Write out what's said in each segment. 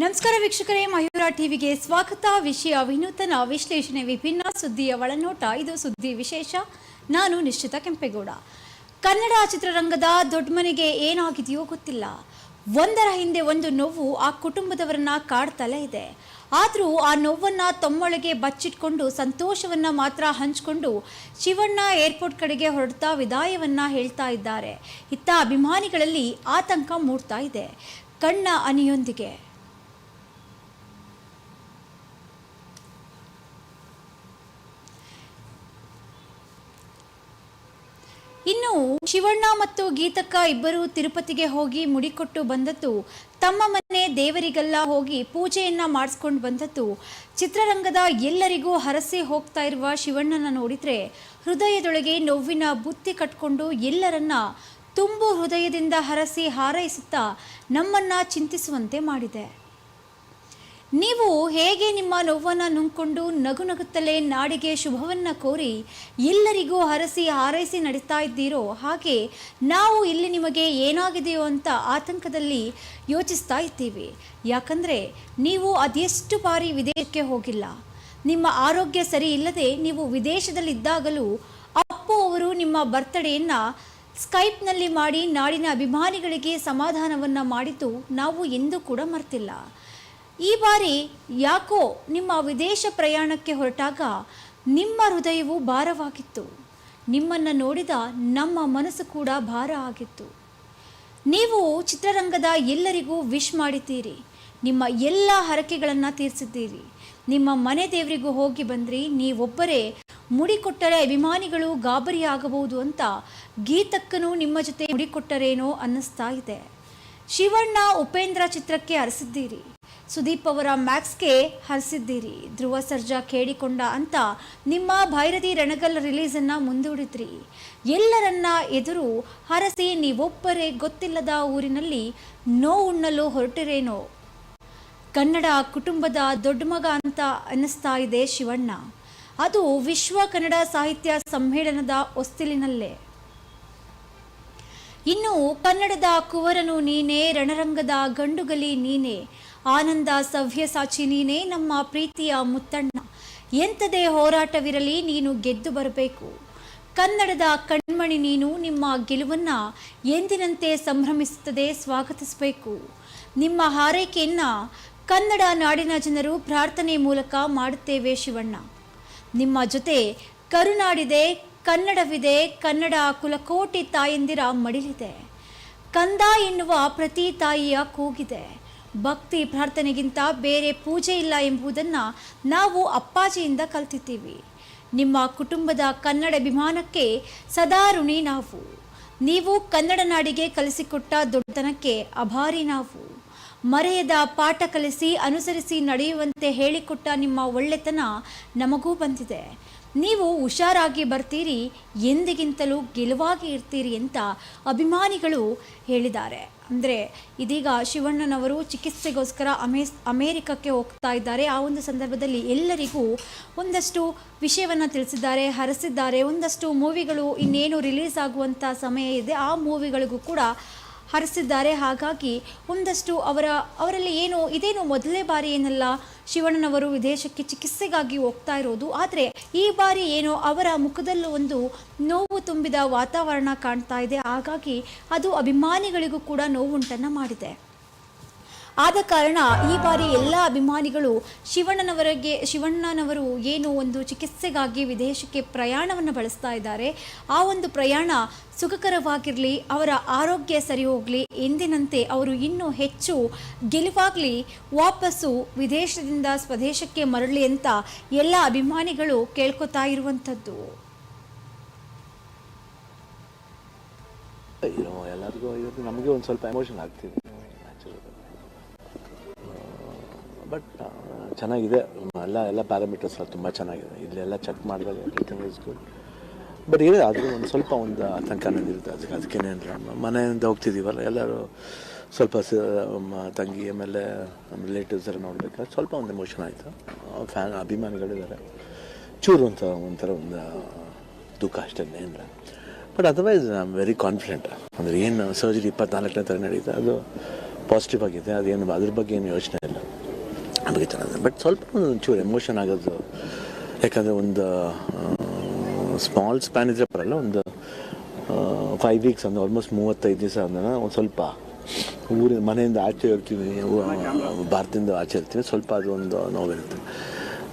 ನಮಸ್ಕಾರ ವೀಕ್ಷಕರೇ, ಮಯೂರ ಟಿವಿಗೆ ಸ್ವಾಗತ. ವಿಷಯ ವಿನೂತನ, ವಿಶ್ಲೇಷಣೆ, ವಿಭಿನ್ನ ಸುದ್ದಿಯ ಒಳನೋಟ, ಇದು ಸುದ್ದಿ ವಿಶೇಷ. ನಾನು ನಿಶ್ಚಿತ ಕೆಂಪೇಗೌಡ. ಕನ್ನಡ ಚಿತ್ರರಂಗದ ದೊಡ್ಡ ಮನೆಗೆ ಏನಾಗಿದೆಯೋ ಗೊತ್ತಿಲ್ಲ. ಒಂದರ ಹಿಂದೆ ಒಂದು ನೋವು ಆ ಕುಟುಂಬದವರನ್ನ ಕಾಡ್ತಲೇ ಇದೆ. ಆದರೂ ಆ ನೋವನ್ನು ತಮ್ಮೊಳಗೆ ಬಚ್ಚಿಟ್ಕೊಂಡು ಸಂತೋಷವನ್ನ ಮಾತ್ರ ಹಂಚಿಕೊಂಡು ಶಿವಣ್ಣ ಏರ್ಪೋರ್ಟ್ ಕಡೆಗೆ ಹೊರಡ್ತಾ ವಿದಾಯವನ್ನು ಹೇಳ್ತಾ ಇದ್ದಾರೆ. ಇತ್ತ ಅಭಿಮಾನಿಗಳಲ್ಲಿ ಆತಂಕ ಮೂಡ್ತಾ ಇದೆ. ಕಣ್ಣ ಅನಿಯೊಂದಿಗೆ. ಇನ್ನು ಶಿವಣ್ಣ ಮತ್ತು ಗೀತಕ್ಕ ಇಬ್ಬರು ತಿರುಪತಿಗೆ ಹೋಗಿ ಮುಡಿಕೊಟ್ಟು ಬಂದದ್ದು. ತಮ್ಮ ಮನೆ ದೇವರಿಗೆಲ್ಲ ಹೋಗಿ ಪೂಜೆಯನ್ನ ಮಾಡಿಸ್ಕೊಂಡು ಬಂದದ್ದು. ಚಿತ್ರರಂಗದ ಎಲ್ಲರಿಗೂ ಹರಸಿ ಹೋಗ್ತಾ ಇರುವ ಶಿವಣ್ಣನ ನೋಡಿದ್ರೆ ಹೃದಯದೊಳಗೆ ನೋವಿನ ಬುತ್ತಿ ಕಟ್ಕೊಂಡು ಎಲ್ಲರನ್ನ ತುಂಬು ಹೃದಯದಿಂದ ಹರಸಿ ಹಾರೈಸುತ್ತಾ ನಮ್ಮನ್ನ ಚಿಂತಿಸುವಂತೆ ಮಾಡಿದೆ. ನೀವು ಹೇಗೆ ನಿಮ್ಮ ನೋವನ್ನು ನುಂಗ್ಕೊಂಡು ನಗು ನಗುತ್ತಲೇ ನಾಡಿಗೆ ಶುಭವನ್ನು ಕೋರಿ ಎಲ್ಲರಿಗೂ ಹರಸಿ ಹಾರೈಸಿ ನಡೀತಾ ಇದ್ದೀರೋ ಹಾಗೆ ನಾವು ಇಲ್ಲಿ ನಿಮಗೆ ಏನಾಗಿದೆಯೋ ಅಂತ ಆತಂಕದಲ್ಲಿ ಯೋಚಿಸ್ತಾ ಇದ್ದೀವಿ. ಯಾಕಂದರೆ ನೀವು ಅದೆಷ್ಟು ಬಾರಿ ವಿದೇಶಕ್ಕೆ ಹೋಗಿಲ್ಲ. ನಿಮ್ಮ ಆರೋಗ್ಯ ಸರಿ ಇಲ್ಲದೆ ನೀವು ವಿದೇಶದಲ್ಲಿದ್ದಾಗಲೂ ಅಪ್ಪು ಅವರು ನಿಮ್ಮ ಬರ್ತ್ಡೇಯನ್ನು ಸ್ಕೈಪ್ನಲ್ಲಿ ಮಾಡಿ ನಾಡಿನ ಅಭಿಮಾನಿಗಳಿಗೆ ಸಮಾಧಾನವನ್ನು ಮಾಡಿದ್ದು ನಾವು ಎಂದೂ ಕೂಡ ಮರ್ತಿಲ್ಲ. ಈ ಬಾರಿ ಯಾಕೋ ನಿಮ್ಮ ವಿದೇಶ ಪ್ರಯಾಣಕ್ಕೆ ಹೊರಟಾಗ ನಿಮ್ಮ ಹೃದಯವು ಭಾರವಾಗಿತ್ತು. ನಿಮ್ಮನ್ನು ನೋಡಿದ ನಮ್ಮ ಮನಸ್ಸು ಕೂಡ ಭಾರ ಆಗಿತ್ತು. ನೀವು ಚಿತ್ರರಂಗದ ಎಲ್ಲರಿಗೂ ವಿಶ್ ಮಾಡಿದ್ದೀರಿ. ನಿಮ್ಮ ಎಲ್ಲ ಹರಕೆಗಳನ್ನು ತೀರಿಸಿದ್ದೀರಿ. ನಿಮ್ಮ ಮನೆ ದೇವರಿಗೂ ಹೋಗಿ ಬಂದ್ರಿ. ನೀವೊಬ್ಬರೇ ಮುಡಿಕೊಟ್ಟರೆ ಅಭಿಮಾನಿಗಳು ಗಾಬರಿಯಾಗಬಹುದು ಅಂತ ಗೀತಕ್ಕನೂ ನಿಮ್ಮ ಜೊತೆ ಮುಡಿಕೊಟ್ಟರೇನೋ ಅನ್ನಿಸ್ತಾ ಇದೆ. ಶಿವಣ್ಣ ಉಪೇಂದ್ರ ಚಿತ್ರಕ್ಕೆ ಹರಿಸಿದ್ದೀರಿ ಸುದೀಪ್ ಅವರ ಮ್ಯಾಕ್ಸ್ಗೆ ಹರಿಸಿದ್ದೀರಿ. ಧ್ರುವ ಸರ್ಜಾ ಕೇಳಿಕೊಂಡ ಅಂತ ನಿಮ್ಮ ಭೈರತಿ ರಣಗಲ್ ರಿಲೀಸನ್ನು ಮುಂದೂಡಿದ್ರಿ. ಎಲ್ಲರನ್ನ ಎದುರು ಹರಸಿ ನೀವೊಬ್ಬರೇ ಗೊತ್ತಿಲ್ಲದ ಊರಿನಲ್ಲಿ ನೋವುಣ್ಣಲು ಹೊರಟಿರೇನೋ? ಕನ್ನಡ ಕುಟುಂಬದ ದೊಡ್ಡ ಮಗ ಅಂತ ಅನ್ನಿಸ್ತಾ ಇದೆ ಶಿವಣ್ಣ. ಅದು ವಿಶ್ವ ಕನ್ನಡ ಸಾಹಿತ್ಯ ಸಮ್ಮೇಳನದ ಹೊಸ್ತಿಲಿನಲ್ಲೇ. ಇನ್ನು ಕನ್ನಡದ ಕುವರನು ನೀನೇ, ರಣರಂಗದ ಗಂಡುಗಲಿ ನೀನೇ. ಆನಂದ ಸವ್ಯಸಾಚಿ ನೀನೇ ನಮ್ಮ ಪ್ರೀತಿಯ ಮುತ್ತಣ್ಣ. ಎಂಥದೇ ಹೋರಾಟವಿರಲಿ ನೀನು ಗೆದ್ದು ಬರಬೇಕು. ಕನ್ನಡದ ಕಣ್ಮಣಿ ನೀನು ನಿಮ್ಮ ಗೆಲುವನ್ನ ಎಂದಿನಂತೆ ಸಂಭ್ರಮಿಸುತ್ತದೆ ಸ್ವಾಗತಿಸಬೇಕು. ನಿಮ್ಮ ಹಾರೈಕೆಯನ್ನ ಕನ್ನಡ ನಾಡಿನ ಜನರು ಪ್ರಾರ್ಥನೆ ಮೂಲಕ ಮಾಡುತ್ತೇವೆ ಶಿವಣ್ಣ. ನಿಮ್ಮ ಜೊತೆ ಕರುನಾಡಿದೆ, ಕನ್ನಡವಿದೆ, ಕನ್ನಡ ಕುಲಕೋಟಿ ತಾಯಂದಿರ ಮಡಿಲಿದೆ. ಕಂದ ಎನ್ನುವ ಪ್ರತಿ ತಾಯಿಯ ಕೂಗಿದೆ. ಭಕ್ತಿ ಪ್ರಾರ್ಥನೆಗಿಂತ ಬೇರೆ ಪೂಜೆ ಇಲ್ಲ ಎಂಬುದನ್ನು ನಾವು ಅಪ್ಪಾಜಿಯಿಂದ ಕಲ್ತಿದ್ದೀವಿ. ನಿಮ್ಮ ಕುಟುಂಬದ ಕನ್ನಡ ಅಭಿಮಾನಕ್ಕೆ ಸದಾ ಋಣಿ ನಾವು. ನೀವು ಕನ್ನಡ ನಾಡಿಗೆ ಕಲಿಸಿಕೊಟ್ಟ ದೊಡ್ಡತನಕ್ಕೆ ಅಭಾರಿ ನಾವು. ಮರೆಯದ ಪಾಠ ಕಲಿಸಿ ಅನುಸರಿಸಿ ನಡೆಯುವಂತೆ ಹೇಳಿಕೊಟ್ಟ ನಿಮ್ಮ ಒಳ್ಳೆತನ ನಮಗೂ ಬಂದಿದೆ. ನೀವು ಹುಷಾರಾಗಿ ಬರ್ತೀರಿ, ಎಂದಿಗಿಂತಲೂ ಗೆಲುವಾಗಿ ಇರ್ತೀರಿ ಅಂತ ಅಭಿಮಾನಿಗಳು ಹೇಳಿದ್ದಾರೆ. ಅಂದರೆ ಇದೀಗ ಶಿವಣ್ಣನವರು ಚಿಕಿತ್ಸೆಗೋಸ್ಕರ ಅಮೇ, ಅಮೇರಿಕಕ್ಕೆ ಹೋಗ್ತಾ ಇದ್ದಾರೆ. ಆ ಒಂದು ಸಂದರ್ಭದಲ್ಲಿ ಎಲ್ಲರಿಗೂ ಒಂದಷ್ಟು ವಿಷಯವನ್ನು ತಿಳಿಸಿದ್ದಾರೆ, ಹರಸಿದ್ದಾರೆ. ಒಂದಷ್ಟು ಮೂವಿಗಳು ಇನ್ನೇನು ರಿಲೀಸ್ ಆಗುವಂಥ ಸಮಯ ಇದೆ. ಆ ಮೂವಿಗಳಿಗೂ ಕೂಡ ಹರಿಸಿದ್ದಾರೆ. ಹಾಗಾಗಿ ಒಂದಷ್ಟು ಅವರ, ಅವರಲ್ಲಿ ಏನು, ಇದೇನು ಮೊದಲನೇ ಬಾರಿ ಏನಲ್ಲ, ಶಿವಣ್ಣನವರು ವಿದೇಶಕ್ಕೆ ಚಿಕಿತ್ಸೆಗಾಗಿ ಹೋಗ್ತಾ ಇರೋದು. ಆದರೆ ಈ ಬಾರಿ ಏನೋ ಅವರ ಮುಖದಲ್ಲೂ ಒಂದು ನೋವು ತುಂಬಿದ ವಾತಾವರಣ ಕಾಣ್ತಾ ಇದೆ. ಹಾಗಾಗಿ ಅದು ಅಭಿಮಾನಿಗಳಿಗೂ ಕೂಡ ನೋವುಂಟನ್ನು ಮಾಡಿದೆ. ಆದ ಕಾರಣ ಈ ಬಾರಿ ಎಲ್ಲ ಅಭಿಮಾನಿಗಳು ಶಿವಣ್ಣನವರಿಗೆ, ಶಿವಣ್ಣನವರು ಏನು ಒಂದು ಚಿಕಿತ್ಸೆಗಾಗಿ ವಿದೇಶಕ್ಕೆ ಪ್ರಯಾಣವನ್ನು ಬಳಸ್ತಾ ಇದ್ದಾರೆ. ಆ ಒಂದು ಪ್ರಯಾಣ ಸುಖಕರವಾಗಿರಲಿ, ಅವರ ಆರೋಗ್ಯ ಸರಿ ಹೋಗಲಿ, ಎಂದಿನಂತೆ ಅವರು ಇನ್ನೂ ಹೆಚ್ಚು ಗೆಲುವಾಗಲಿ, ವಾಪಸ್ಸು ವಿದೇಶದಿಂದ ಸ್ವದೇಶಕ್ಕೆ ಮರಳಿ ಅಂತ ಎಲ್ಲ ಅಭಿಮಾನಿಗಳು ಕೇಳ್ಕೊತಾ ಇರುವಂಥದ್ದು. ಎಲ್ಲರಿಗೂ ನಮಗೆ ಒಂದು ಸ್ವಲ್ಪ ಎಮೋಷನ್ ಆಗ್ತಿದೆ. ಬಟ್ ಚೆನ್ನಾಗಿದೆ. ಎಲ್ಲ ಎಲ್ಲ ಪ್ಯಾರಾಮೀಟರ್ಸ್ ಎಲ್ಲ ತುಂಬ ಚೆನ್ನಾಗಿದೆ. ಇಲ್ಲೆಲ್ಲ ಚೆಕ್ ಮಾಡಿದಾಗ ಎವ್ರಿಥಿಂಗ್ ಇಸ್ ಗುಡ್ ಬಟ್ ಇದೆ ಆದರೂ ಒಂದು ಸ್ವಲ್ಪ ಒಂದು ಆತಂಕ ಅನ್ನೋದಿರುತ್ತೆ ಅದಕ್ಕೆ ಅದಕ್ಕೇನೆ ಅಂದರೆ ಮನೆಯಿಂದ ಹೋಗ್ತಿದ್ದೀವಲ್ಲ ಎಲ್ಲರೂ ಸ್ವಲ್ಪ ತಂಗಿ, ಆಮೇಲೆ ನಮ್ಮ ರಿಲೇಟಿವ್ಸ್ ಎಲ್ಲ ನೋಡಬೇಕಾದ್ರೆ ಸ್ವಲ್ಪ ಒಂದು ಎಮೋಷನ್ ಆಯಿತು. ಫ್ಯಾನ್ ಅಭಿಮಾನಿಗಳಿದ್ದಾರೆ. ಚೂರು ಅಂತ ಒಂಥರ ಒಂದು ದುಃಖ ಅಷ್ಟೇ ಏನಿಲ್ಲ but otherwise I am very confident ಅಂದರೆ ಏನು ಸರ್ಜರಿ ಇಪ್ಪತ್ನಾಲ್ಕನೇ ತರ ನಡೀತಾ, ಅದು ಪಾಸಿಟಿವ್ ಆಗಿದೆ. ಅದೇನು, ಅದ್ರ ಬಗ್ಗೆ ಏನು ಯೋಚನೆ ಇಲ್ಲ. ಬಗ್ಗೆ ಚೆನ್ನಾಗಿದೆ ಬಟ್ ಸ್ವಲ್ಪ ಒಂಚೂರು ಎಮೋಷನ್ ಆಗೋದು. ಯಾಕಂದರೆ ಒಂದು ಸ್ಮಾಲ್ ಸ್ಪ್ಯಾನ್ ಇದ್ರೆ ಬರಲ್ಲ ಒಂದು ಫೈವ್ ವೀಕ್ಸ್ ಅಂದರೆ ಆಲ್ಮೋಸ್ಟ್ ಮೂವತ್ತೈದು ದಿವಸ ಅಂದ್ರೆ ಒಂದು ಸ್ವಲ್ಪ ಊರಿನ ಮನೆಯಿಂದ ಆಚೆ ಇರ್ತೀವಿ ಭಾರತದಿಂದ ಆಚೆ ಇರ್ತೀವಿ ಸ್ವಲ್ಪ ಅದು ಒಂದು ನೋವಿರುತ್ತೆ.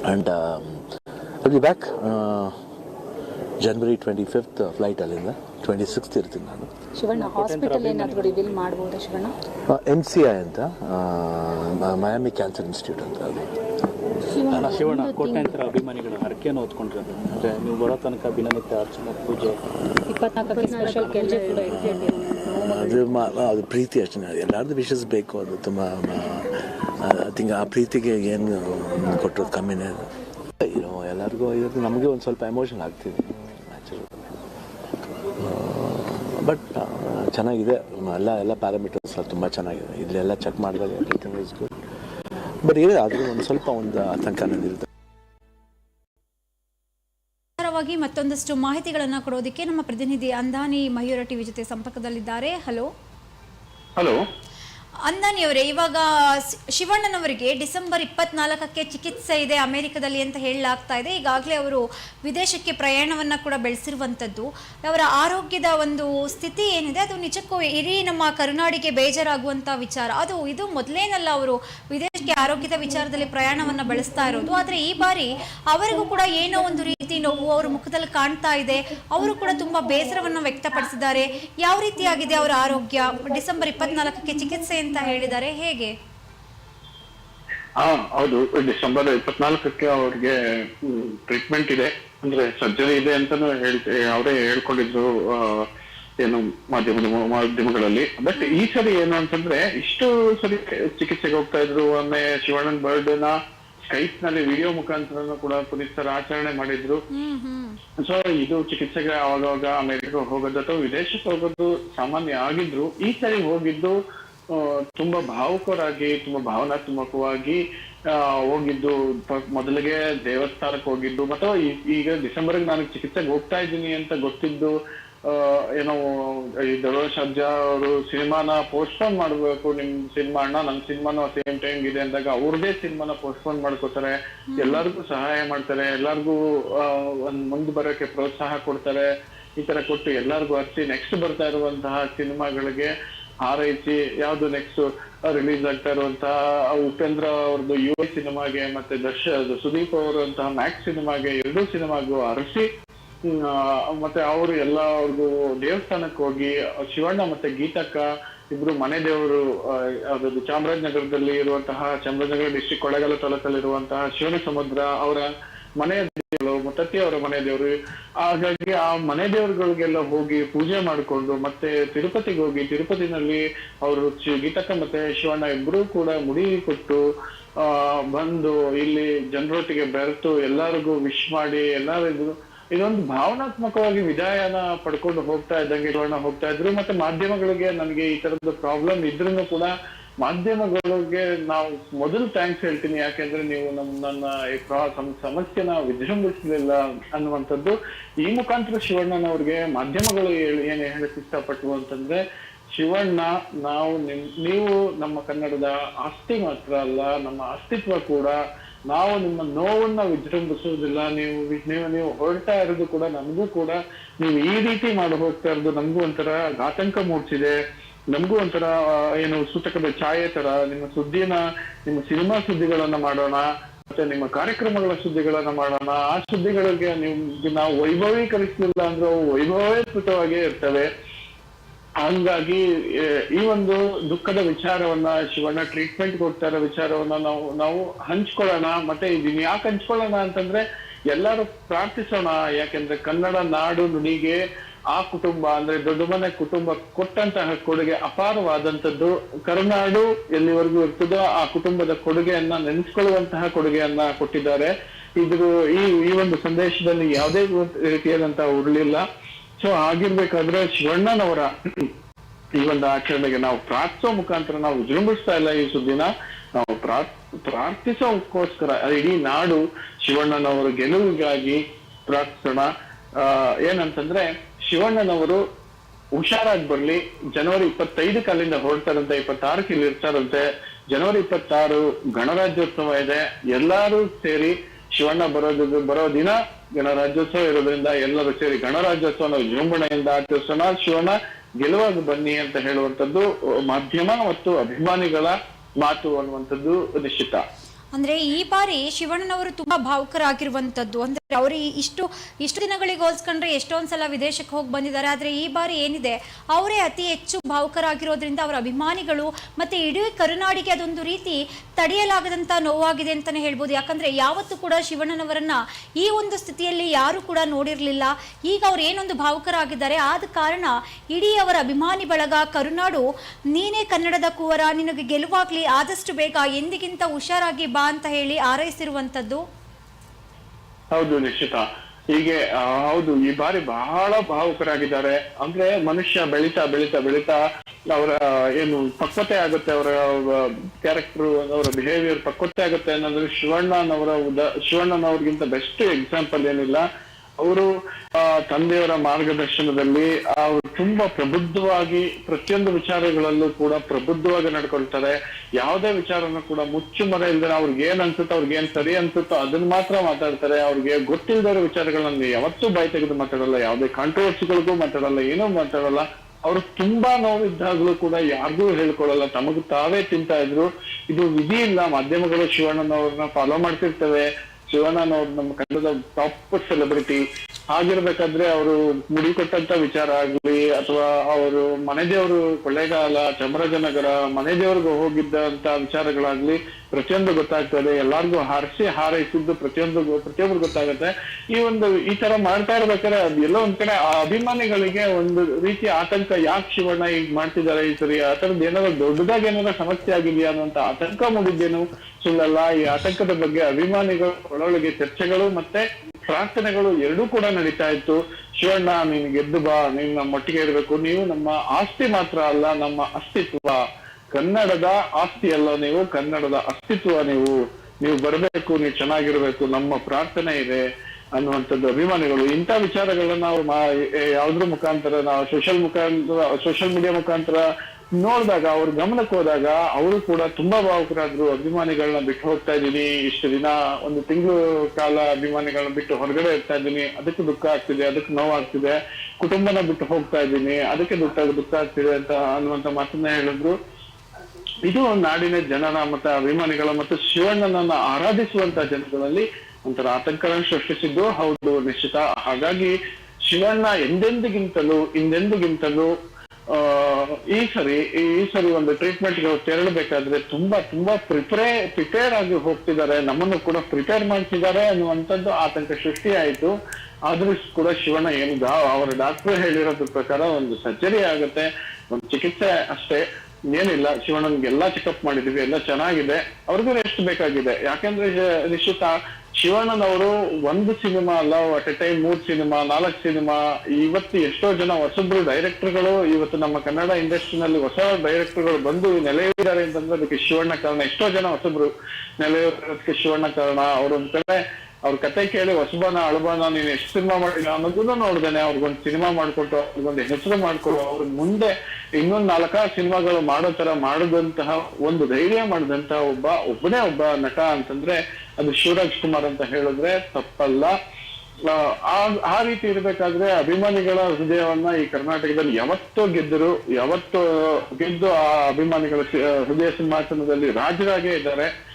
And will be back January twenty fifth flight ಅಲ್ಲಿಂದ. ಟ್ವೆಂಟಿ ಸಿಕ್ಸ್ತ್ ಇರ್ತೀನಿ ನಾನು. ಶಿವಣ್ಣ ಹಾಸ್ಪಿಟಲ್ ಏನಾದರೂ ರಿವೀಲ್ ಮಾಡ್ಬೋದಾ ಶಿವಣ್ಣ? ಎಂ ಸಿ ಐ ಅಂತ ಮಯಾಮಿ ಕ್ಯಾನ್ಸರ್ ಇನ್ಸ್ಟಿಟ್ಯೂಟ್ ಅಂತ ಅದು. ನಾನು ಶಿವಣ್ಣ ಕೋಟ್ಯಾಂತರ ಅಭಿಮಾನಿಗಳ ಹರಕೆಯನ್ನು ಹೊತ್ಕೊಂಡಿರೋದು ಅಂದರೆ ನೀವು ಬರೋ ತನಕ ಅಭಿನಂದಿತ ಅರ್ಚನೆ ಪೂಜೆ. ಇಪ್ಪತ್ನಾಲ್ಕಕ್ಕೆ ಸ್ಪೆಷಲ್ ಕೆಲ್ಸ ಕೂಡ ಅದು ಅದು ಪ್ರೀತಿ ಅಷ್ಟೇ ಎಲ್ಲರದ್ದು ವಿಶಸ್ ಬೇಕು ಅದು ತುಂಬ ಥಿಂಕ್ ಆ ಪ್ರೀತಿಗೆ ಏನು ಕೊಟ್ಟರು ಕಮ್ಮಿನೇ ಅದು. ಎಲ್ಲರಿಗೂ ಇರೋದು ನಮಗೆ ಒಂದು ಸ್ವಲ್ಪ ಎಮೋಷನ್ ಆಗ್ತಿದೆ ಬಟ್ ಚೆನ್ನಾಗಿದೆ. ಎಲ್ಲ ಎಲ್ಲ ಪ್ಯಾರಾಮೀಟರ್ಸ್ ತುಂಬ ಚೆನ್ನಾಗಿದೆ. ಇಲ್ಲೆಲ್ಲ ಚೆಕ್ ಮಾಡಿದಾಗ ಎವ್ರಿಥಿಂಗ್ ಇಸ್ ಗುಡ್ ಬಟ್ ಇದೆ ಆದರೂ ಒಂದು ಸ್ವಲ್ಪ ಒಂದು ಆತಂಕ ಅನ್ನೋದಿರುತ್ತೆ ವಿಚಾರವಾಗಿ ಮತ್ತೊಂದಷ್ಟು ಮಾಹಿತಿಗಳನ್ನು ಕೊಡೋದಕ್ಕೆ ನಮ್ಮ ಪ್ರತಿನಿಧಿ ಅಂದಾನಿ ಮಯೂರ ಟಿವಿ ಜೊತೆ ಸಂಪರ್ಕದಲ್ಲಿದ್ದಾರೆ. ಹಲೋ ಹಲೋ ಅಂದಾನಿ ಅವರೇ ಇವಾಗ ಶಿವಣ್ಣನವರಿಗೆ ಡಿಸೆಂಬರ್ ಇಪ್ಪತ್ನಾಲ್ಕಕ್ಕೆ ಚಿಕಿತ್ಸೆ ಇದೆ ಅಮೆರಿಕದಲ್ಲಿ ಅಂತ ಹೇಳಲಾಗ್ತಾ ಇದೆ. ಈಗಾಗಲೇ ಅವರು ವಿದೇಶಕ್ಕೆ ಪ್ರಯಾಣವನ್ನು ಕೂಡ ಬೆಳೆಸಿರುವಂಥದ್ದು ಅವರ ಆರೋಗ್ಯದ ಒಂದು ಸ್ಥಿತಿ ಏನಿದೆ, ಅದು ನಿಜಕ್ಕೂ ಇಡೀ ನಮ್ಮ ಕರುನಾಡಿಗೆ ಬೇಜಾರಾಗುವಂಥ ವಿಚಾರ. ಅದು ಇದು ಮೊದಲೇನಲ್ಲ, ಅವರು ವಿದೇಶಕ್ಕೆ ಆರೋಗ್ಯದ ವಿಚಾರದಲ್ಲಿ ಪ್ರಯಾಣವನ್ನು ಬೆಳೆಸ್ತಾ ಇರೋದು. ಆದರೆ ಈ ಬಾರಿ ಅವರಿಗೂ ಕೂಡ ಏನೋ ಒಂದು ರೀತಿ ನೋವು ಅವರ ಮುಖದಲ್ಲಿ ಕಾಣ್ತಾ ಇದೆ. ಅವರು ಕೂಡ ತುಂಬ ಬೇಸರವನ್ನು ವ್ಯಕ್ತಪಡಿಸಿದ್ದಾರೆ. ಯಾವ ರೀತಿಯಾಗಿದೆ ಅವರ ಆರೋಗ್ಯ? ಡಿಸೆಂಬರ್ ಇಪ್ಪತ್ನಾಲ್ಕಕ್ಕೆ ಚಿಕಿತ್ಸೆ ಅಂತ ಹೇಳಿದ್ದಾರೆ ಹೇಗೆ? ಹಾ ಹೌದು. ಡಿಸೆಂಬರ್ ಇಪ್ಪತ್ನಾಲ್ಕಕ್ಕೆ ಅವ್ರಿಗೆ ಟ್ರೀಟ್ಮೆಂಟ್ ಇದೆ. ಅಂದ್ರೆ ಸರ್ಜರಿ ಇದೆ ಅಂತಾನು ಹೇಳ್ತೆ ಅವರೇ ಹೇಳ್ಕೊಂಡಿದ್ರು ಏನು ಮಾಧ್ಯಮದ ಮಾಧ್ಯಮಗಳಲ್ಲಿ. ಬಟ್ ಈ ಸರಿ ಏನು ಅಂತಂದ್ರೆ ಇಷ್ಟು ಸರಿ ಚಿಕಿತ್ಸೆಗೆ ಹೋಗ್ತಾ ಇದ್ರು. ಒಮ್ಮೆ ಶಿವಾನಂದ್ ಬರ್ಡೇನ ಸ್ಕೈಪ್ನಲ್ಲಿ ವಿಡಿಯೋ ಮುಖಾಂತರ ಕೂಡ ಪುನೀತ್ ಸರ್ ಆಚರಣೆ ಮಾಡಿದ್ರು. ಸೊ ಇದು ಚಿಕಿತ್ಸೆಗೆ ಅವಾಗವಾಗ ಅಮೆರಿಕ ಹೋಗೋದು ಅಥವಾ ವಿದೇಶಕ್ಕೆ ಹೋಗೋದು ಸಾಮಾನ್ಯ ಆಗಿದ್ರು. ಈ ಸರಿ ಹೋಗಿದ್ದು ತುಂಬಾ ಭಾವುಕರಾಗಿ ತುಂಬಾ ಭಾವನಾತ್ಮಕವಾಗಿ ಆ, ಹೋಗಿದ್ದು. ಮೊದಲಿಗೆ ದೇವಸ್ಥಾನಕ್ಕೆ ಹೋಗಿದ್ದು. ಮತ್ತು ಈಗ ಡಿಸೆಂಬರ್ ನಾನು ಚಿಕಿತ್ಸೆಗೆ ಹೋಗ್ತಾ ಇದ್ದೀನಿ ಅಂತ ಗೊತ್ತಿದ್ದು ಏನೋ ಈ ದೊಡ್ಡ ಸರ್ಜಾ ಅವರು ಸಿನಿಮಾನ ಪೋಸ್ಟ್ಪೋನ್ ಮಾಡ್ಬೇಕು. ನಿಮ್ ಸಿನಿಮಾ ಅಣ್ಣ ನನ್ ಸಿನಿಮಾನು ಸೇಮ್ ಟೈಮ್ ಇದೆ ಅಂದಾಗ ಅವ್ರದೇ ಸಿನಿಮಾನ ಪೋಸ್ಟ್ಪೋನ್ ಮಾಡ್ಕೋತಾರೆ. ಎಲ್ಲರಿಗೂ ಸಹಾಯ ಮಾಡ್ತಾರೆ. ಎಲ್ಲರಿಗೂ ಆ, ಒಂದ್ ಮುಂದೆ ಬರೋಕೆ ಪ್ರೋತ್ಸಾಹ ಕೊಡ್ತಾರೆ. ಈ ತರ ಕೊಟ್ಟು ಎಲ್ಲರಿಗೂ ಹಚ್ಚಿ ನೆಕ್ಸ್ಟ್ ಬರ್ತಾ ಇರುವಂತಹ ಸಿನಿಮಾಗಳಿಗೆ ಹಾರೈಸಿ ಯಾವ್ದು ನೆಕ್ಸ್ಟ್ ರಿಲೀಸ್ ಆಗ್ತಾ ಇರುವಂತಹ ಉಪೇಂದ್ರ ಅವ್ರದ್ದು ಯು ಸಿನಿಮಾಗೆ ಮತ್ತೆ ದರ್ಶ ಸುದೀಪ್ ಅವರಂತಹ ಮ್ಯಾಕ್ಸ್ ಸಿನಿಮಾಗೆ ಎರಡೂ ಸಿನಿಮಾಗೂ ಅರಸಿ ಮತ್ತೆ ಅವರು ಎಲ್ಲ ಅವ್ರಿಗೂ ದೇವಸ್ಥಾನಕ್ಕೆ ಹೋಗಿ, ಶಿವಣ್ಣ ಮತ್ತೆ ಗೀತಕ್ಕ ಇಬ್ರು ಮನೆ ದೇವರು ಯಾವ್ದು ಚಾಮರಾಜನಗರದಲ್ಲಿ ಇರುವಂತಹ, ಚಾಮರಾಜನಗರ ಡಿಸ್ಟ್ರಿಕ್ಟ್ ಕೊಳ್ಳೇಗಾಲ ತಾಲೂಕಲ್ಲಿರುವಂತಹ ಶಿವನ ಸಮುದ್ರ ಅವರ ಮನೆ ದೇವರು ಮುತ್ತತ್ತಿ ಅವರ ಮನೆ ದೇವರು. ಹಾಗಾಗಿ ಆ ಮನೆ ದೇವರುಗಳಿಗೆಲ್ಲ ಹೋಗಿ ಪೂಜೆ ಮಾಡಿಕೊಂಡು ಮತ್ತೆ ತಿರುಪತಿಗೆ ಹೋಗಿ ತಿರುಪತಿನಲ್ಲಿ ಅವರು ಗೀತಕ್ಕ ಮತ್ತೆ ಶಿವಣ್ಣ ಇಬ್ರು ಕೂಡ ಮುಡಿ ಕೊಟ್ಟು, ಆ, ಬಂದು ಇಲ್ಲಿ ಜನರೊಟ್ಟಿಗೆ ಬೆರೆತು ಎಲ್ಲರಿಗೂ ವಿಶ್ ಮಾಡಿ ಎಲ್ಲರಿಗೂ ಇದೊಂದು ಭಾವನಾತ್ಮಕವಾಗಿ ವಿದಾಯನ ಪಡ್ಕೊಂಡು ಹೋಗ್ತಾ ಇದ್ದಂಗೆ ಹೋಗ್ತಾ ಇದ್ರು. ಮತ್ತೆ ಮಾಧ್ಯಮಗಳಿಗೆ ನನಗೆ ಈ ತರದ ಪ್ರಾಬ್ಲಮ್ ಇದ್ರೂ ಕೂಡ ಮಾಧ್ಯಮಗಳಿಗೆ ನಾವು ಮೊದಲು ಥ್ಯಾಂಕ್ಸ್ ಹೇಳ್ತೀನಿ. ಯಾಕೆಂದ್ರೆ ನೀವು ನಮ್ಮನ್ನ ಸಮಸ್ಯೆನ ವಿಜೃಂಭಿಸಲಿಲ್ಲ ಅನ್ನುವಂಥದ್ದು. ಈ ಮುಖಾಂತರ ಶಿವಣ್ಣನವ್ರಿಗೆ ಮಾಧ್ಯಮಗಳು ಹೇಳಿ- ಏನು ಹೇಳಕ್ ಇಷ್ಟಪಟ್ಟು ಅಂತಂದ್ರೆ, ಶಿವಣ್ಣ, ನಾವು ನಿಮ್, ನೀವು ನಮ್ಮ ಕನ್ನಡದ ಆಸ್ತಿ ಮಾತ್ರ ಅಲ್ಲ, ನಮ್ಮ ಅಸ್ತಿತ್ವ ಕೂಡ ನಾವು ನಿಮ್ಮ ನೋವನ್ನ ವಿಜೃಂಭಿಸುವುದಿಲ್ಲ ನೀವು ನೀವು ನೀವು ಹೊರಡ್ತಾ ಇರೋದು ಕೂಡ ನಮಗೂ ಕೂಡ ನೀವು ಈ ರೀತಿ ಮಾಡಿ ಹೋಗ್ತಾ ಇರೋದು ನಮಗೂ ಒಂಥರ ಆತಂಕ ಮೂಡಿಸಿದೆ. ನಮಗೂ ಒಂಥರ ಏನು ಸೂತಕದ ಛಾಯೆ ತರ, ನಿಮ್ಮ ಸುದ್ದಿನ ನಿಮ್ಮ ಸಿನಿಮಾ ಸುದ್ದಿಗಳನ್ನ ಮಾಡೋಣ, ಮತ್ತೆ ನಿಮ್ಮ ಕಾರ್ಯಕ್ರಮಗಳ ಸುದ್ದಿಗಳನ್ನ ಮಾಡೋಣ, ಆ ಸುದ್ದಿಗಳಿಗೆ ನಿಮ್ಗೆ ನಾವು ವೈಭವೀಕರಿಸಲಿಲ್ಲ ಅಂದ್ರೆ ಅವು ವೈಭವೀಕೃತವಾಗೇ ಇರ್ತವೆ. ಹಂಗಾಗಿ ಈ ಒಂದು ದುಃಖದ ವಿಚಾರವನ್ನ, ಶಿವಣ್ಣ ಟ್ರೀಟ್ಮೆಂಟ್ ಕೊಡ್ತಾ ಇರೋ ವಿಚಾರವನ್ನ ನಾವು ನಾವು ಹಂಚ್ಕೊಳ್ಳೋಣ, ಮತ್ತೆ ಇದನ್ನ ಯಾಕೆ ಹಂಚ್ಕೊಳ್ಳೋಣ ಅಂತಂದ್ರೆ, ಎಲ್ಲರೂ ಪ್ರಾರ್ಥಿಸೋಣ, ಯಾಕೆಂದ್ರೆ ಕನ್ನಡ ನಾಡು ನುಡಿಗೆ ಆ ಕುಟುಂಬ ಅಂದ್ರೆ ದೊಡ್ಡ ಮನೆ ಕುಟುಂಬ ಕೊಟ್ಟಂತಹ ಕೊಡುಗೆ ಅಪಾರವಾದಂತದ್ದು ಕರುನಾಡು ಎಲ್ಲಿವರೆಗೂ ಇರ್ತದೋ ಆ ಕುಟುಂಬದ ಕೊಡುಗೆಯನ್ನ ನೆನೆಸ್ಕೊಳ್ಳುವಂತಹ ಕೊಡುಗೆಯನ್ನ ಕೊಟ್ಟಿದ್ದಾರೆ. ಇದ್ರ ಈ ಈ ಒಂದು ಸಂದೇಶದಲ್ಲಿ ಯಾವುದೇ ರೀತಿಯಾದಂತಹ ಉರುಳಿಲ್ಲ. ಸೊ ಆಗಿರ್ಬೇಕಾದ್ರೆ ಶಿವಣ್ಣನವರ ಈ ಒಂದು ಆಚರಣೆಗೆ ನಾವು ಪ್ರಾರ್ಥಿಸೋ ಮುಖಾಂತರ ನಾವು ವಿಜೃಂಭಿಸ್ತಾ ಇಲ್ಲ ಈ ಸುದ್ದಿನ. ನಾವು ಪ್ರಾರ್ ಪ್ರಾರ್ಥಿಸೋಕ್ಕೋಸ್ಕರ ಇಡೀ ನಾಡು ಶಿವಣ್ಣನವರ ಗೆಲುವಿಗಾಗಿ ಪ್ರಾರ್ಥಿಸೋಣ. ಏನಂತಂದ್ರೆ ಶಿವಣ್ಣನವರು ಹುಷಾರಾಗಿ ಬರ್ಲಿ, ಜನವರಿ ಇಪ್ಪತ್ತೈದಕ್ಕೆ ಅಲ್ಲಿಂದ ಹೊರಡ್ತಾರಂತೆ ಇಪ್ಪತ್ತಾರಕ್ಕೆ ಇಲ್ಲಿ ಇರ್ತಾರಂತೆ, ಜನವರಿ ಇಪ್ಪತ್ತಾರು ಗಣರಾಜ್ಯೋತ್ಸವ ಇದೆ, ಎಲ್ಲರೂ ಸೇರಿ ಶಿವಣ್ಣ ಬರೋದು, ಬರೋ ದಿನ ಗಣರಾಜ್ಯೋತ್ಸವ ಇರೋದ್ರಿಂದ ಎಲ್ಲರೂ ಸೇರಿ ಗಣರಾಜ್ಯೋತ್ಸವನ ವಿಜೃಂಭಣೆಯಿಂದ ಆಚರಿಸೋಣ. ಶಿವಣ್ಣ, ಗೆಲುವಾಗಿ ಬನ್ನಿ ಅಂತ ಹೇಳುವಂತದ್ದು ಮಾಧ್ಯಮ ಮತ್ತು ಅಭಿಮಾನಿಗಳ ಮಾತು ಅನ್ನುವಂಥದ್ದು ನಿಶ್ಚಿತ. ಅಂದ್ರೆ ಈ ಬಾರಿ ಶಿವಣ್ಣನವರು ತುಂಬಾ ಭಾವುಕರಾಗಿರುವಂತದ್ದು. ಅಂದ್ರೆ ಅವರು ಇಷ್ಟು ಇಷ್ಟು ದಿನಗಳಿಗೆ ಹೋಲ್ಸ್ಕೊಂಡ್ರೆ ಎಷ್ಟೊಂದ್ ಸಲ ವಿದೇಶಕ್ಕೆ ಹೋಗಿ ಬಂದಿದ್ದಾರೆ. ಆದ್ರೆ ಈ ಬಾರಿ ಏನಿದೆ, ಅವರೇ ಅತಿ ಹೆಚ್ಚು ಭಾವುಕರಾಗಿರೋದ್ರಿಂದ ಅವರ ಅಭಿಮಾನಿಗಳು ಮತ್ತೆ ಇಡೀ ಕರುನಾಡಿಗೆ ಅದೊಂದು ರೀತಿ ತಡೆಯಲಾಗದಂತ ನೋವಾಗಿದೆ ಅಂತಾನೆ ಹೇಳ್ಬೋದು. ಯಾಕಂದ್ರೆ ಯಾವತ್ತೂ ಕೂಡ ಶಿವಣ್ಣನವರನ್ನ ಈ ಒಂದು ಸ್ಥಿತಿಯಲ್ಲಿ ಯಾರು ಕೂಡ ನೋಡಿರ್ಲಿಲ್ಲ. ಈಗ ಅವ್ರು ಏನೊಂದು ಭಾವುಕರಾಗಿದ್ದಾರೆ. ಆದ ಕಾರಣ ಇಡೀ ಅವರ ಅಭಿಮಾನಿ ಬಳಗ ಕರುನಾಡು, ನೀನೇ ಕನ್ನಡದ ಕೂವರ, ನಿನಗೆ ಗೆಲುವಾಗ್ಲಿ ಆದಷ್ಟು ಬೇಗ ಎಂದಿಗಿಂತ ಹುಷಾರಾಗಿ ಬಾ ಅಂತ ಹೇಳಿ ಆರೈಸಿರುವಂತದ್ದು? ಹೌದು, ನಿಶ್ಚಿತ. ಹೀಗೆ ಹೌದು, ಈ ಬಾರಿ ಬಹಳ ಭಾವುಕರಾಗಿದ್ದಾರೆ. ಅಂದ್ರೆ ಮನುಷ್ಯ ಬೆಳಿತಾ ಬೆಳಿತಾ, ಬೆಳೀತಾ ಅವರ ಏನು ಪಕ್ವತೆ ಆಗುತ್ತೆ, ಅವರ ಕ್ಯಾರೆಕ್ಟರ್ ಅವರ ಬಿಹೇವಿಯರ್ ಪಕ್ವತೆ ಆಗುತ್ತೆ ಅನ್ನೋದ್ರೆ ಶಿವಣ್ಣನವರ ಉದ, ಶಿವಣ್ಣನವ್ರಿಗಿಂತ ಬೆಸ್ಟ್ ಎಕ್ಸಾಂಪಲ್ ಏನಿಲ್ಲ. ಅವರು ತಂದೆಯವರ ಮಾರ್ಗದರ್ಶನದಲ್ಲಿ ಅವರು ತುಂಬಾ ಪ್ರಬುದ್ಧವಾಗಿ ಪ್ರತಿಯೊಂದು ವಿಚಾರಗಳಲ್ಲೂ ಕೂಡ ಪ್ರಬುದ್ಧವಾಗಿ ನಡ್ಕೊಳ್ತಾರೆ. ಯಾವುದೇ ವಿಚಾರನ ಕೂಡ ಮುಚ್ಚು ಮರ ಇಲ್ದೇ ಅವ್ರಿಗೆ ಏನ್ ಅನ್ಸುತ್ತೋ, ಅವ್ರಿಗೆ ಏನ್ ಸರಿ ಅನ್ಸುತ್ತೋ ಅದನ್ನ ಮಾತ್ರ ಮಾತಾಡ್ತಾರೆ. ಅವ್ರಿಗೆ ಗೊತ್ತಿಲ್ಲದ ವಿಚಾರಗಳನ್ನ ಯಾವತ್ತೂ ಬಾಯಿ ತೆಗೆದು ಮಾತಾಡಲ್ಲ, ಯಾವುದೇ ಕಾಂಟ್ರವರ್ಸಿಗಳಿಗೂ ಮಾತಾಡಲ್ಲ, ಏನೂ ಮಾತಾಡಲ್ಲ. ಅವ್ರು ತುಂಬಾ ನೋವಿದ್ದಾಗಲೂ ಕೂಡ ಯಾರಿಗೂ ಹೇಳ್ಕೊಳಲ್ಲ, ತಮಗ ತಾವೇ ತಿಂತಾ ಇದ್ರು. ಇದು ವಿಧಿ ಇಲ್ಲ, ಮಾಧ್ಯಮಗಳು ಶಿವಣ್ಣನವ್ರನ್ನ ಫಾಲೋ ಮಾಡ್ತಿರ್ತವೆ. ಶಿವಣ್ಣನವ್ರು ನಮ್ಮ ಕನ್ನಡದ ಟಾಪ್ ಸೆಲೆಬ್ರಿಟಿ ಆಗಿರ್ಬೇಕಾದ್ರೆ ಅವರು ಮುಡಿ ಕೊಟ್ಟಂತ ವಿಚಾರ ಆಗ್ಲಿ, ಅಥವಾ ಅವರು ಮನೆ ದೇವರು ಕೊಳ್ಳೇಗಾಲ, ಚಾಮರಾಜನಗರ, ಮನೆ ದೇವ್ರಿಗೆ ಹೋಗಿದ್ದಂತ ವಿಚಾರಗಳಾಗ್ಲಿ, ಪ್ರತಿಯೊಂದು ಗೊತ್ತಾಗ್ತದೆ. ಎಲ್ಲಾರ್ಗು ಹಾರಿಸಿ ಹಾರೈಸಿದ್ದು ಪ್ರತಿಯೊಂದು ಪ್ರತಿಯೊಬ್ರು ಗೊತ್ತಾಗುತ್ತೆ. ಈ ಒಂದು, ಈ ತರ ಮಾಡ್ತಾ ಇರ್ಬೇಕಾದ್ರೆ ಅದು ಎಲ್ಲೋ ಒಂದ್ ಕಡೆ ಆ ಅಭಿಮಾನಿಗಳಿಗೆ ಒಂದು ರೀತಿ ಆತಂಕ, ಯಾಕೆ ಶಿವಣ್ಣ ಈಗ ಮಾಡ್ತಿದ್ದಾರೆ ಈ ಸರಿ? ಆ ತರದ್ ಏನಾದ್ರು ದೊಡ್ಡದಾಗಿ ಏನಾದ್ರು ಸಮಸ್ಯೆ ಆಗಿದೆಯಾ ಅನ್ನೋಂತ ಆತಂಕ ಮೂಡಿದ್ದೇನು ಸುಳ್ಳಲ್ಲ. ಈ ಆತಂಕದ ಬಗ್ಗೆ ಅಭಿಮಾನಿಗಳು ಒಳಗೆ ಚರ್ಚೆಗಳು ಮತ್ತೆ ಪ್ರಾರ್ಥನೆಗಳು ಎರಡೂ ಕೂಡ ನಡೀತಾ ಇತ್ತು. ಶಿವಣ್ಣ, ನೀನ್ ಗೆದ್ದು ಬಾ, ನೀನ್ ನಮ್ಮ ಒಟ್ಟಿಗೆ ಇರ್ಬೇಕು. ನೀವು ನಮ್ಮ ಆಸ್ತಿ ಮಾತ್ರ ಅಲ್ಲ, ನಮ್ಮ ಅಸ್ತಿತ್ವ. ಕನ್ನಡದ ಆಸ್ತಿ ಅಲ್ಲ ನೀವು, ಕನ್ನಡದ ಅಸ್ತಿತ್ವ ನೀವು. ನೀವು ಬರಬೇಕು, ನೀವು ಚೆನ್ನಾಗಿರ್ಬೇಕು, ನಮ್ಮ ಪ್ರಾರ್ಥನೆ ಇದೆ ಅನ್ನುವಂಥದ್ದು ಅಭಿಮಾನಿಗಳು. ಇಂಥ ವಿಚಾರಗಳನ್ನ ನಾವು ಯಾವ್ದ್ರ ಮುಖಾಂತರ, ನಾವು ಸೋಷಿಯಲ್ ಮುಖಾಂತರ ಸೋಷಿಯಲ್ ಮೀಡಿಯಾ ಮುಖಾಂತರ ನೋಡಿದಾಗ, ಅವ್ರ ಗಮನಕ್ಕೆ ಹೋದಾಗ ಅವರು ಕೂಡ ತುಂಬಾ ಭಾವುಕರಾದ್ರು. ಅಭಿಮಾನಿಗಳನ್ನ ಬಿಟ್ಟು ಹೋಗ್ತಾ ಇದ್ದೀನಿ. ಇಷ್ಟು ದಿನ, ಒಂದು ತಿಂಗಳು ಕಾಲ ಅಭಿಮಾನಿಗಳನ್ನ ಬಿಟ್ಟು ಹೊರಗಡೆ ಇರ್ತಾ ಇದ್ದೀನಿ. ಅದಕ್ಕೆ ದುಃಖ ಆಗ್ತಿದೆ, ಅದಕ್ಕೆ ನೋವಾಗ್ತಿದೆ. ಕುಟುಂಬನ ಬಿಟ್ಟು ಹೋಗ್ತಾ ಇದ್ದೀನಿ. ಅದಕ್ಕೆ ದುಃಖ ದುಃಖ ಆಗ್ತಿದೆ ಅಂತ ಅನ್ನುವಂತ ಮಾತನ್ನ ಹೇಳಿದ್ರು. ಇದು ನಾಡಿನ ಜನರ ಮತ್ತೆ ಅಭಿಮಾನಿಗಳ ಮತ್ತು ಶಿವಣ್ಣನನ್ನ ಆರಾಧಿಸುವಂತ ಜನಗಳಲ್ಲಿ ಒಂಥರ ಆತಂಕವನ್ನು ಸೃಷ್ಟಿಸಿದ್ದು. ಹೌದು, ನಿಶ್ಚಿತ. ಹಾಗಾಗಿ ಶಿವಣ್ಣ ಎಂದೆಂದಿಗಿಂತಲೂ ಹಿಂದೆಂದಿಗಿಂತಲೂ ಆ ಈ ಸರಿ ಈ ಸರಿ ಒಂದು ಟ್ರೀಟ್ಮೆಂಟ್ಗೆ ತೆರಳಬೇಕಾದ್ರೆ ತುಂಬಾ ತುಂಬಾ ಪ್ರಿಪೇರ್ ಪ್ರಿಪೇರ್ ಆಗಿ ಹೋಗ್ತಿದ್ದಾರೆ. ನಮ್ಮನ್ನು ಕೂಡ ಪ್ರಿಪೇರ್ ಮಾಡ್ತಿದ್ದಾರೆ ಅನ್ನುವಂಥದ್ದು ಆತಂಕ ಸೃಷ್ಟಿಯಾಯಿತು. ಆದ್ರೂ ಕೂಡ ಶಿವಣ್ಣ ಏನು ಅವರ ಡಾಕ್ಟರ್ ಹೇಳಿರೋದ್ರ ಪ್ರಕಾರ ಒಂದು ಸರ್ಜರಿ ಆಗುತ್ತೆ. ಒಂದು ಚಿಕಿತ್ಸೆ ಅಷ್ಟೇ. ಏನಿಲ್ಲ ಶಿವಣ್ಣನ್ಗೆ ಎಲ್ಲಾ ಚೆಕಪ್ ಮಾಡಿದೀವಿ. ಎಲ್ಲ ಚೆನ್ನಾಗಿದೆ. ಅವ್ರಿಗೂ ರೆಸ್ಟ್ ಬೇಕಾಗಿದೆ. ಯಾಕಂದ್ರೆ ನಿಶ್ಚಿತ ಶಿವಣ್ಣನವರು ಒಂದು ಸಿನಿಮಾ ಅಲ್ಲ ಅಟ್ ಎ ಟೈಮ್ ಮೂರ್ ಸಿನಿಮಾ, ನಾಲ್ಕು ಸಿನಿಮಾ, ಇವತ್ತು ಎಷ್ಟೋ ಜನ ಹೊಸಬ್ರು ಡೈರೆಕ್ಟರ್ಗಳು ಇವತ್ತು ನಮ್ಮ ಕನ್ನಡ ಇಂಡಸ್ಟ್ರಿನಲ್ಲಿ ಹೊಸ ಡೈರೆಕ್ಟರ್ಗಳು ಬಂದು ನೆಲೆಯಿದ್ದಾರೆ ಅಂತಂದ್ರೆ ಅದಕ್ಕೆ ಶಿವಣ್ಣ ಕಾರಣ. ಎಷ್ಟೋ ಜನ ಹೊಸಬ್ರು ನೆಲೆಯೋದಕ್ಕೆ ಶಿವಣ್ಣ ಕಾರಣ. ಅವ್ರೊಂದ್ ಕಡೆ ಅವ್ರ ಕತೆ ಕೇಳಿ ಹೊಸಬನ, ಅಳಬಾನ, ನೀನ್ ಎಷ್ಟು ಸಿನಿಮಾ ಮಾಡಿಲ್ಲ ಅನ್ನೋದನ್ನ ನೋಡ್ದೇನೆ. ಅವ್ರಿಗೊಂದು ಸಿನಿಮಾ ಮಾಡ್ಕೊಟ್ಟು, ಅವ್ರಿಗೊಂದು ಹೆಸರು ಮಾಡ್ಕೊಡು. ಅವ್ರ ಮುಂದೆ ಇನ್ನೊಂದ್ ನಾಲ್ಕಾರು ಸಿನಿಮಾಗಳು ಮಾಡೋ ತರ ಮಾಡಿದಂತಹ ಒಂದು ಧೈರ್ಯ ಮಾಡಿದಂತಹ ಒಬ್ಬ ಒಬ್ಬನೇ ಒಬ್ಬ ನಟ ಅಂತಂದ್ರೆ ಅದು ಶಿವರಾಜ್ ಕುಮಾರ್ ಅಂತ ಹೇಳಿದ್ರೆ ತಪ್ಪಲ್ಲ. ಆ, ಆ- ರೀತಿ ಇರ್ಬೇಕಾದ್ರೆ ಅಭಿಮಾನಿಗಳ ಹೃದಯವನ್ನ ಈ ಕರ್ನಾಟಕದಲ್ಲಿ ಯಾವತ್ತೋ ಗೆದ್ದರು ಯಾವತ್ತೋ ಗೆದ್ದು ಆ ಅಭಿಮಾನಿಗಳ ಹೃದಯ ಸಿಂಹಾಸನದಲ್ಲಿ ರಾಜರಾಗೇ ಇದ್ದಾರೆ.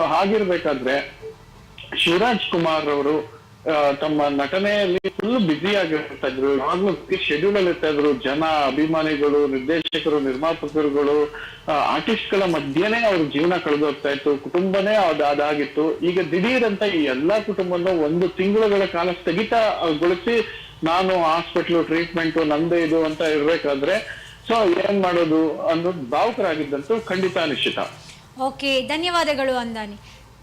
ಹಾಗಿರ್ಬೇಕಾದ್ರೆ ಶಿವರಾಜ್ ಕುಮಾರ್ ಅವರು ತಮ್ಮ ನಟನೆಯಲ್ಲಿ ಫುಲ್ ಬ್ಯುಸಿ ಆಗಿರ್ತಾ ಇದ್ರು. ಯಾವಾಗ್ಲೂ ಶೆಡ್ಯೂಲ್ ಅಲ್ಲಿ ಇರ್ತಾ ಇದ್ರು. ಜನ, ಅಭಿಮಾನಿಗಳು, ನಿರ್ದೇಶಕರು, ನಿರ್ಮಾಪಕರುಗಳು ಆರ್ಟಿಸ್ಟ್ಗಳ ಮಧ್ಯೆನೇ ಅವ್ರ ಜೀವನ ಕಳೆದು ಹೋಗ್ತಾ ಇತ್ತು. ಕುಟುಂಬನೇ ಅದ್, ಅದಾಗಿತ್ತು. ಈಗ ದಿಢೀರಂತ ಈ ಎಲ್ಲಾ ಕುಟುಂಬನ ಒಂದು ತಿಂಗಳುಗಳ ಕಾಲ ಸ್ಥಗಿತಗೊಳಿಸಿ ನಾನು ಹಾಸ್ಪಿಟ್ಲು ಟ್ರೀಟ್ಮೆಂಟ್ ನಂದೇ ಇದು ಅಂತ ಇರ್ಬೇಕಾದ್ರೆ, ಸೊ ಏನ್ ಮಾಡೋದು ಅನ್ನೋದು ಭಾವುಕರಾಗಿದ್ದಂತೂ ಖಂಡಿತ ನಿಶ್ಚಿತ ಓಕೆ ಧನ್ಯವಾದಗಳು ಅಂದಾನಿ.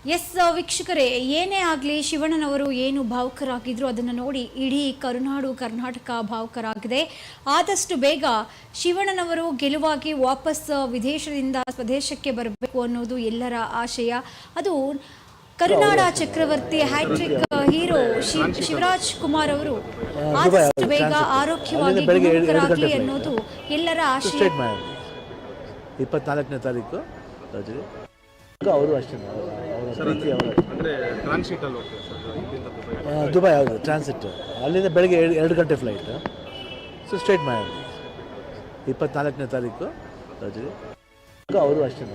ಎಸ್, ವೀಕ್ಷಕರೇ, ಏನೇ ಆಗಲಿ ಶಿವಣ್ಣನವರು ಏನು ಭಾವುಕರಾಗಿದ್ರು ಅದನ್ನು ನೋಡಿ ಇಡೀ ಕರುನಾಡು ಕರ್ನಾಟಕ ಭಾವುಕರಾಗಿದೆ. ಆದಷ್ಟು ಬೇಗ ಶಿವಣ್ಣನವರು ಗೆಲುವಾಗಿ ವಾಪಸ್ ವಿದೇಶದಿಂದ ಸ್ವದೇಶಕ್ಕೆ ಬರಬೇಕು ಅನ್ನೋದು ಎಲ್ಲರ ಆಶಯ. ಅದು ಕರುನಾಡ ಚಕ್ರವರ್ತಿ ಹ್ಯಾಟ್ರಿಕ್ ಹೀರೋ ಶಿವ್- ಶಿವರಾಜ್ ಕುಮಾರ್ ಅವರು ಆದಷ್ಟು ಬೇಗ ಆರೋಗ್ಯವಾಗಿ ಗುಣಮುಖರಾಗಲಿ ಅನ್ನೋದು ಎಲ್ಲರ ಆಶಯ. ಇಪ್ಪತ್ನಾಲ್ಕನೇ ತಾರೀಕು ಅವರು ಅಷ್ಟೇ ದುಬೈ ಹೌದು ಟ್ರಾನ್ಸಿಟ್ ಅಲ್ಲಿಂದ ಬೆಳಗ್ಗೆ ಎರಡು ಎರಡು ಗಂಟೆ ಫ್ಲೈಟ್ ಸೊ ಸ್ಟ್ರೇಟ್ ಮಾಡಿ ಇಪ್ಪತ್ನಾಲ್ಕನೇ ತಾರೀಕು ರಜೆ. ಅವರು ಅಷ್ಟೇ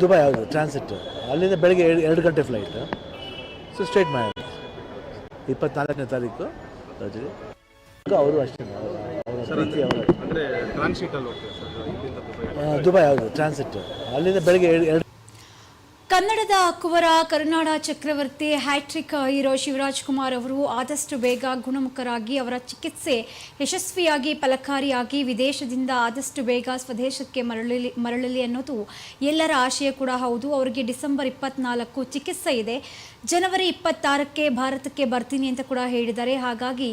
ದುಬೈ ಹೌದು ಟ್ರಾನ್ಸಿಟ್ ಅಲ್ಲಿಂದ ಬೆಳಗ್ಗೆ ಎರಡು ಎರಡು ಗಂಟೆ ಫ್ಲೈಟ್ ಸೊ ಸ್ಟ್ರೇಟ್ ಮಾಡಿ ಇಪ್ಪತ್ನಾಲ್ಕನೇ ತಾರೀಕು ರಜೆ. ಅವರು ಅಷ್ಟೇ ಅವರ ದುಬೈ ಹೌದು ಟ್ರಾನ್ಸಿಟ್ ಅಲ್ಲಿಂದ ಬೆಳಿಗ್ಗೆ ಎರಡು ಕನ್ನಡದ ಕುವರ ಕರುನಾಡ ಚಕ್ರವರ್ತಿ ಹ್ಯಾಟ್ರಿಕ್ ಹೀರೋ ಶಿವರಾಜ್ ಕುಮಾರ್ ಅವರು ಆದಷ್ಟು ಬೇಗ ಗುಣಮುಖರಾಗಿ ಅವರ ಚಿಕಿತ್ಸೆ ಯಶಸ್ವಿಯಾಗಿ ಫಲಕಾರಿಯಾಗಿ ವಿದೇಶದಿಂದ ಆದಷ್ಟು ಬೇಗ ಸ್ವದೇಶಕ್ಕೆ ಮರಳಲಿ ಮರಳಲಿ ಅನ್ನೋದು ಎಲ್ಲರ ಆಶಯ ಕೂಡ ಹೌದು. ಅವರಿಗೆ ಡಿಸೆಂಬರ್ ಇಪ್ಪತ್ನಾಲ್ಕು ಚಿಕಿತ್ಸೆ ಇದೆ. ಜನವರಿ ಇಪ್ಪತ್ತಾರಕ್ಕೆ ಭಾರತಕ್ಕೆ ಬರ್ತೀನಿ ಅಂತ ಕೂಡ ಹೇಳಿದ್ದಾರೆ. ಹಾಗಾಗಿ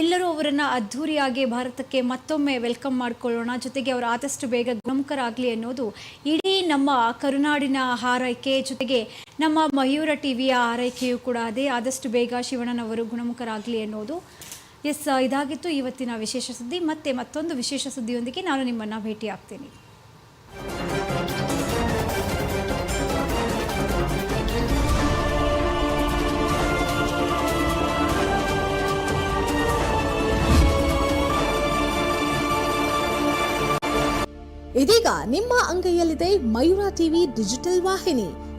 ಎಲ್ಲರೂ ಅವರನ್ನು ಅದ್ಧೂರಿಯಾಗಿ ಭಾರತಕ್ಕೆ ಮತ್ತೊಮ್ಮೆ ವೆಲ್ಕಮ್ ಮಾಡಿಕೊಳ್ಳೋಣ. ಜೊತೆಗೆ ಅವರು ಆದಷ್ಟು ಬೇಗ ಗುಣಮುಖರಾಗಲಿ ಅನ್ನೋದು ಇಡೀ ನಮ್ಮ ಕರುನಾಡಿನ ಹಾರೈಕೆ ಜೊತೆಗೆ ನಮ್ಮ ಮಯೂರ ಟಿವಿಯ ಆರೈಕೆಯೂ ಕೂಡ ಅದೇ. ಆದಷ್ಟು ಬೇಗ ಶಿವಣ್ಣನವರು ಗುಣಮುಖರಾಗಲಿ ಅನ್ನೋದು. ಎಸ್, ಇದಾಗಿತ್ತು ಇವತ್ತಿನ ವಿಶೇಷ ಸುದ್ದಿ. ಮತ್ತೆ ಮತ್ತೊಂದು ವಿಶೇಷ ಸುದ್ದಿಯೊಂದಿಗೆ ನಾನು ನಿಮ್ಮನ್ನು ಭೇಟಿ ಆಗ್ತೀನಿ ಇದೀಗ ನಿಮ್ಮ ಅಂಗೈಯಲ್ಲಿದೆ ಮಯೂರ ಟಿವಿ ಡಿಜಿಟಲ್ ವಾಹಿನಿ.